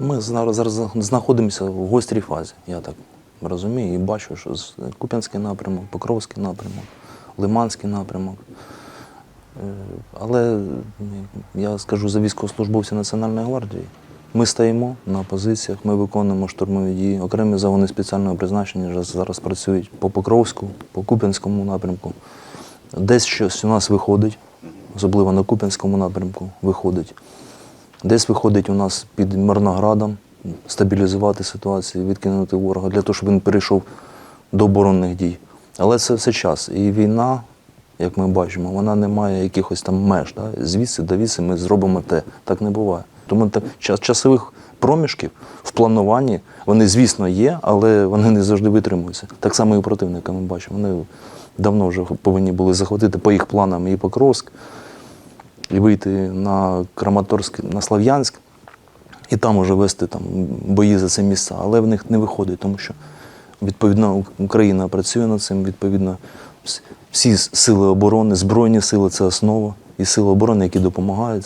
Ми зараз, зараз знаходимося в гострій фазі, я так розумію, і бачу, що Куп'янський напрямок, Покровський напрямок, Лиманський напрямок. Е, Але я скажу за військовослужбовців Національної гвардії. Ми стоїмо на позиціях, ми виконуємо штурмові дії. Окремі загони спеціального призначення вже зараз працюють по Покровську, по Куп'янському напрямку. Десь щось у нас виходить, особливо на Куп'янському напрямку виходить. Десь виходить у нас під Мирноградом стабілізувати ситуацію, відкинути ворога для того, щоб він перейшов до оборонних дій. Але це все час. І війна, як ми бачимо, вона не має якихось там меж. Да? Звідси до віси ми зробимо те. Так не буває. Тому так, час, часових проміжків в плануванні вони, звісно, є, але вони не завжди витримуються. Так само і у противника ми бачимо. Вони давно вже повинні були захватити по їх планам і Покровськ, і вийти на Краматорськ, на Слав'янськ, і там уже вести там, бої за це місце. Але в них не виходить, тому що відповідно Україна працює над цим, відповідно, всі сили оборони, Збройні сили це основа, і сили оборони, які допомагають